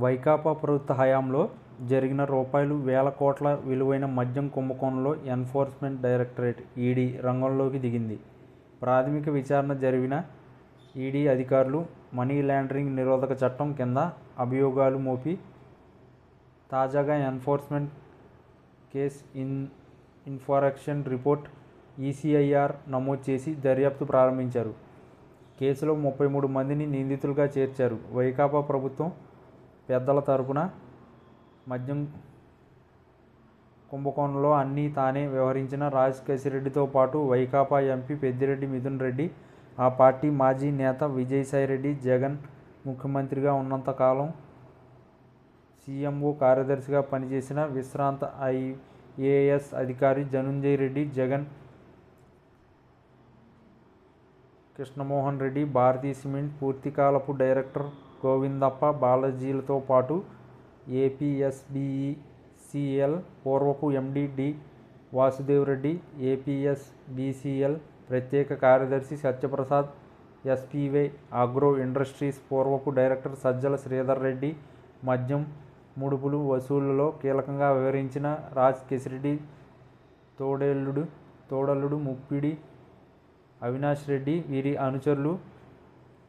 వైకాపా ప్రభుత్వ హయాంలో జరిగిన రూపాయలు వేల కోట్ల విలువైన మద్యం కుంభకోణంలో ఎన్ఫోర్స్మెంట్ డైరెక్టరేట్ ఈడీ రంగంలోకి దిగింది. ప్రాథమిక విచారణ జరిపిన ఈడీ అధికారులు మనీ లాండరింగ్ నిరోధక చట్టం కింద అభియోగాలు మోపి తాజాగా enforcement case in information report ECIR నమోదు చేసి దర్యాప్తు ప్రారంభించారు. కేసులో ముప్పై మూడు మందిని నిందితులుగా చేర్చారు. వైకాపా ప్రభుత్వం పెద్దల తరపున మద్యం కుంభకోణంలో అన్నీ తానే వ్యవహరించిన రాజకశిరెడ్డితో పాటు వైకాపా ఎంపీ పెద్దిరెడ్డి మిథున్ రెడ్డి ఆ పార్టీ మాజీ నేత విజయసాయిరెడ్డి జగన్ ముఖ్యమంత్రిగా ఉన్నంతకాలం సీఎంఓ కార్యదర్శిగా పనిచేసిన విశ్రాంత ఐఏఎస్ అధికారి ధనుంజయ్ రెడ్డి జగన్ కృష్ణమోహన్ రెడ్డి భారతీ సిమెంట్ పూర్తికాలపు డైరెక్టర్ గోవిందప్ప బాలాజీలతో పాటు ఏపీఎస్బిఈసిఎల్ పూర్వపు MD D Vasudev Reddy APSBCL ప్రత్యేక కార్యదర్శి సత్యప్రసాద్ ఎస్పీవై అగ్రో ఇండస్ట్రీస్ పూర్వపు డైరెక్టర్ సజ్జల శ్రీధర్ రెడ్డి మద్యం ముడుపులు వసూళ్ళలో కీలకంగా వివరించిన రాజ్ కెసిరెడ్డి తోడేళ్ళుడు తోడల్లుడు ముప్పిడి అవినాష్ రెడ్డి వీరి అనుచరులు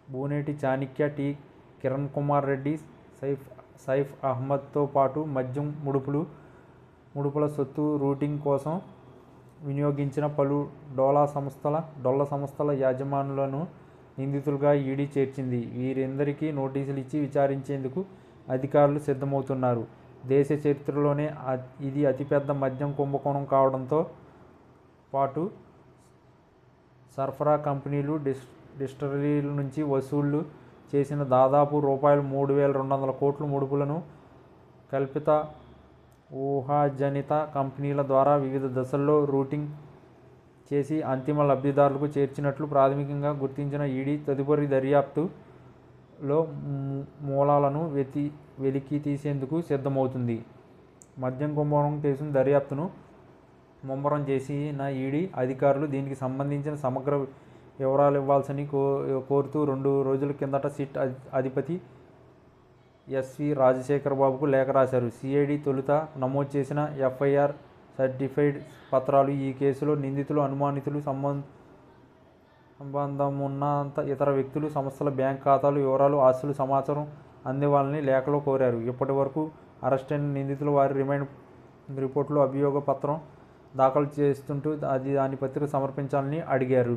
బూనేటి చాణిక్య టీ. కిరణ్ కుమార్ రెడ్డి సైఫ్ సైఫ్ అహ్మద్తో పాటు మద్యం ముడుపులు ముడుపుల సొత్తు రూటింగ్ కోసం వినియోగించిన పలు డోలా సంస్థల డొల్ల సంస్థల యాజమానులను నిందితులుగా ఈడీ చేర్చింది. వీరందరికీ నోటీసులు ఇచ్చి విచారించేందుకు అధికారులు సిద్ధమవుతున్నారు. దేశ చరిత్రలోనే ఇది అతిపెద్ద మద్యం కుంభకోణం కావడంతో పాటు సరఫరా కంపెనీలు డిస్ డిస్టరీల నుంచి వసూళ్ళు చేసిన దాదాపు రూపాయలు మూడు వేల రెండు వందల కోట్ల ముడుపులను కల్పిత ఊహాజనిత కంపెనీల ద్వారా వివిధ దశల్లో రూటింగ్ చేసి అంతిమ లబ్ధిదారులకు చేర్చినట్లు ప్రాథమికంగా గుర్తించిన ఈడీ తదుపరి దర్యాప్తులో మూలాలను వెతి వెలికి తీసేందుకు సిద్ధమవుతుంది. మద్యం కుంభకోణం కేసు దర్యాప్తును ముమ్మరం చేసిన ఈడీ అధికారులు దీనికి సంబంధించిన సమగ్ర వివరాలు ఇవ్వాల్సని కో కోరుతూ రెండు రోజుల కిందట సిట్ అధిపతి ఎస్వి రాజశేఖర్ బాబుకు లేఖ రాశారు. సిఐడి తొలుత నమోదు చేసిన ఎఫ్ఐఆర్ సర్టిఫైడ్ పత్రాలు ఈ కేసులో నిందితులు అనుమానితులు సంబంధ సంబంధం ఉన్నంత ఇతర వ్యక్తులు సంస్థల బ్యాంక్ ఖాతాలు వివరాలు ఆస్తులు సమాచారం అందివ్వాలని లేఖలో కోరారు. ఇప్పటి వరకు అరెస్ట్ అయిన నిందితులు వారి రిమైండ్ రిపోర్టులో అభియోగ పత్రం దాఖలు చేస్తుంటూ అది దాని పత్రిక సమర్పించాలని అడిగారు.